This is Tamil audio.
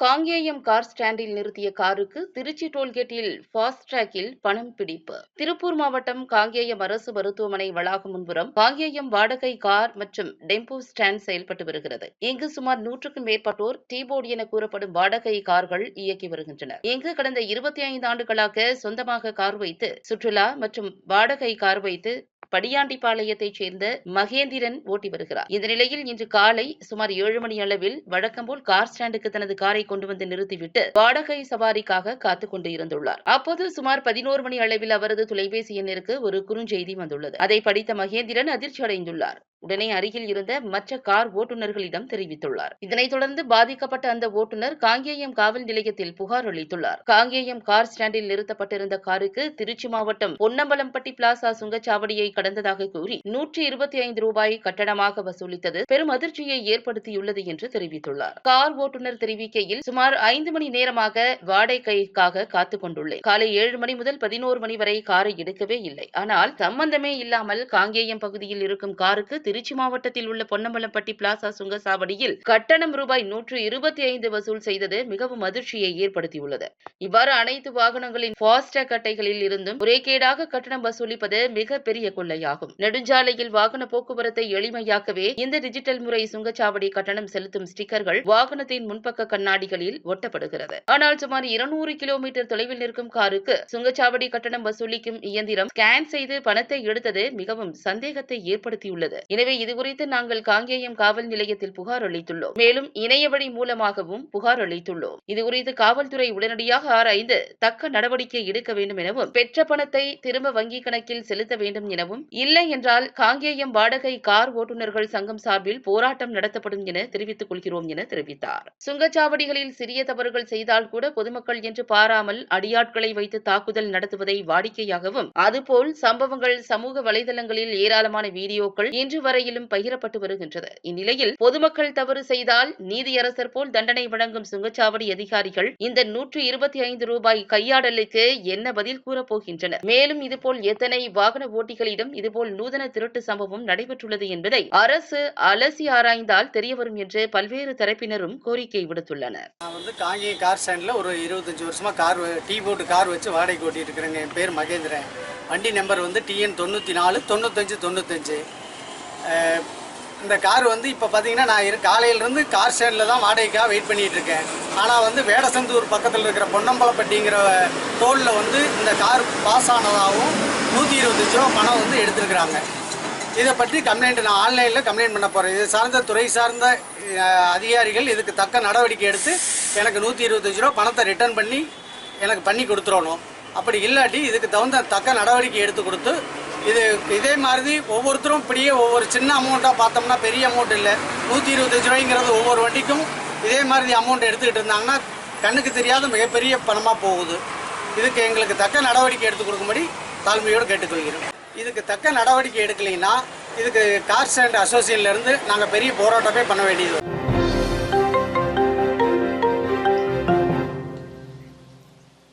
காங்கேயம் கார் ஸ்டாண்டில் நிறுத்திய காருக்கு திருச்சி டோல்கேட்டில் ஃபாஸ்டிராக்கில் பணம் பிடிப்பு. திருப்பூர் மாவட்டம் காங்கேயம் அரசு மருத்துவமனை வளாகம் முன்புறம் காங்கேயம் வாடகை கார் மற்றும் டெம்போ ஸ்டாண்ட் செயல்பட்டு வருகிறது. இங்கு சுமார் நூற்றுக்கும் மேற்பட்டோர் டீபோர்டு என கூறப்படும் வாடகை கார்கள் இயக்கி வருகின்றனர். இங்கு கடந்த இருபத்தி ஐந்து ஆண்டுகளாக சொந்தமாக கார் வைத்து சுற்றுலா மற்றும் வாடகை கார் வைத்து படியாண்டிப்பாளையத்தைச் சேர்ந்த மகேந்திரன் ஓட்டி வருகிறார். இந்த நிலையில் இன்று காலை சுமார் ஏழு மணி அளவில் வழக்கம்போல் கார் ஸ்டாண்டுக்கு தனது காரை கொண்டு வந்து நிறுத்திவிட்டு வாடகை சவாரிக்காக காத்துக் கொண்டு இருந்துள்ளார். அப்போது சுமார் பதினோரு மணி அளவில் அவரது தொலைபேசி எண்ணிற்கு ஒரு குறுஞ்செய்தி வந்துள்ளது. அதை படித்த மகேந்திரன் அதிர்ச்சி அடைந்துள்ளார் உடனே அருகில் இருந்த மற்ற கார் ஓட்டுநர்களிடம் தெரிவித்துள்ளார். இதனைத் தொடர்ந்து பாதிக்கப்பட்ட அந்த ஓட்டுநர் காங்கேயம் காவல் நிலையத்தில் புகார் அளித்துள்ளார். காங்கேயம் கார் ஸ்டாண்டில் நிறுத்தப்பட்டிருந்த காருக்கு திருச்சி மாவட்டம் பொன்னம்பலம்பட்டி பிளாசா சுங்கச்சாவடியை கடந்ததாக கூறி நூற்றி இருபத்தி ஐந்து ரூபாய் கட்டணமாக வசூலித்தது பெரும் அதிர்ச்சியை ஏற்படுத்தியுள்ளது என்று தெரிவித்துள்ளார். கார் ஓட்டுநர் தெரிவிக்கையில் சுமார் ஐந்து மணி நேரமாக வாடகைக்காக காத்துக் கொண்டுள்ளேன். காலை ஏழு மணி முதல் பதினோரு மணி வரை காரை எடுக்கவே இல்லை. ஆனால் சம்பந்தமே இல்லாமல் காங்கேயம் பகுதியில் இருக்கும் காருக்கு திருச்சி மாவட்டத்தில் உள்ள பொன்னம்பலம்பட்டி பிளாசா சுங்கசாவடியில் கட்டணம் ரூபாய் நூற்று இருபத்தி ஐந்து வசூல் செய்தது மிகவும் அதிர்ச்சியை ஏற்படுத்தியுள்ளது. இவ்வாறு அனைத்து வாகனங்களின் ஃபாஸ்டேக் அட்டைகளில் இருந்தும் முறைகேடாக கட்டணம் வசூலிப்பது மிக பெரிய கொள்ளையாகும். நெடுஞ்சாலையில் வாகன போக்குவரத்தை எளிமையாக்கவே இந்த டிஜிட்டல் முறை சுங்கச்சாவடி கட்டணம் செலுத்தும் ஸ்டிக்கர்கள் வாகனத்தின் முன்பக்க கண்ணாடிகளில் ஒட்டப்படுகிறது. ஆனால் சுமார் இருநூறு கிலோமீட்டர் தொலைவில் நிற்கும் காருக்கு சுங்கச்சாவடி கட்டணம் வசூலிக்கும் இயந்திரம் ஸ்கேன் செய்து பணத்தை எடுத்தது மிகவும் சந்தேகத்தை ஏற்படுத்தியுள்ளது. எனவே இதுகுறித்து நாங்கள் காங்கேயம் காவல் நிலையத்தில் புகார் அளித்துள்ளோம். மேலும் இணையவழி மூலமாகவும் புகார் அளித்துள்ளோம். இதுகுறித்து காவல்துறை உடனடியாக ஆராய்ந்து தக்க நடவடிக்கை எடுக்க வேண்டும் எனவும் பெற்ற பணத்தை திரும்ப வங்கிக் கணக்கில் செலுத்த வேண்டும் எனவும் இல்லை என்றால் காங்கேயம் வாடகை கார் ஓட்டுநர்கள் சங்கம் சார்பில் போராட்டம் நடத்தப்படும் என தெரிவித்துக் கொள்கிறோம் என தெரிவித்தார். சுங்கச்சாவடிகளில் சிறிய தவறுகள் செய்தால் கூட பொதுமக்கள் என்று பாராமல் அடியாட்களை வைத்து தாக்குதல் நடத்துவதை வாடிக்கையாகவும் அதுபோல் சம்பவங்கள் சமூக வலைதளங்களில் ஏராளமான வீடியோக்கள் இன்று வரையிலும் பகிரப்பட்டு வருகின்றது. இந்நிலையில் பொதுமக்கள் தவறு செய்தால் நீதியரசர் போல் தண்டனை வழங்கும் சுங்கச்சாவடி அதிகாரிகள் இந்த நூற்று இருபத்தி ஐந்து ரூபாய் கையாடலுக்கு என்ன பதில் கூறப்போகின்றனர் மேலும் இதுபோல் எத்தனை வாகன ஓட்டிகளிடம் இதுபோல் நூதன திருட்டு சம்பவம் நடைபெற்றுள்ளது என்பதை அரசு அலசி ஆராய்ந்தால் தெரியவரும் என்று பல்வேறு தரப்பினரும் கோரிக்கை விடுத்துள்ளனர். நான் வந்து காங்கேய கார் ஸ்டாண்ட்ல ஒரு இருபத்தஞ்சு வருஷமா கார் டீ போட்டு கார் வச்சு வாடகை ஓட்டிட்டு இருக்கிறேங்க. என் பேர் மகேந்திரன். வண்டி நம்பர் வந்து டிஎன் தொண்ணூற்றி நாலு தொண்ணூத்தஞ்சு தொண்ணூத்தஞ்சு. இந்த கார் வந்து இப்போ பார்த்தீங்கன்னா நான் இரு காலையிலேருந்து கார் ஸ்டாண்டில் தான் வாடகைக்காக வெயிட் பண்ணிகிட்டு இருக்கேன். ஆனால் வந்து வேடசந்தூர் பக்கத்தில் இருக்கிற பொன்னம்பலப்பட்டிங்கிற டோலில் வந்து இந்த கார் பாஸ் ஆனதாகவும் நூற்றி இருபத்தஞ்சு ரூபா பணம் வந்து எடுத்திருக்கிறாங்க. இதை பற்றி கம்ப்ளைண்ட் நான் ஆன்லைனில் கம்ப்ளைண்ட் பண்ண போகிறேன் இது சார்ந்த துறை சார்ந்த அதிகாரிகள் இதுக்கு தக்க நடவடிக்கை எடுத்து எனக்கு நூற்றி இருபத்தஞ்சு ரூபா பணத்தை ரிட்டர்ன் பண்ணி எனக்கு பண்ணி கொடுத்துடணும். அப்படி இல்லாட்டி இதுக்கு தகுந்த தக்க நடவடிக்கை எடுத்து கொடுத்து இது இதே மாதிரி ஒவ்வொருத்தரும் இப்படியே ஒவ்வொரு சின்ன அமௌண்ட்டாக பார்த்தோம்னா பெரிய அமௌண்ட் இல்லை. நூற்றி இருபத்தஞ்சு ரூபாய்ங்கிறது ஒவ்வொரு வண்டிக்கும் இதே மாதிரி அமௌண்ட் எடுத்துக்கிட்டு இருந்தாங்கன்னா கண்ணுக்கு தெரியாத மிகப்பெரிய பணமாக போகுது. இதுக்கு எங்களுக்கு தக்க நடவடிக்கை எடுத்து கொடுக்கும்படி தாழ்மையோடு கேட்டுக்கொள்கிறோம் இதுக்கு தக்க நடவடிக்கை எடுக்கலைன்னா இதுக்கு கார் ஸ்டாண்ட் அசோசியேஷன்லேருந்து நாங்கள் பெரிய போராட்டமே பண்ண வேண்டியது.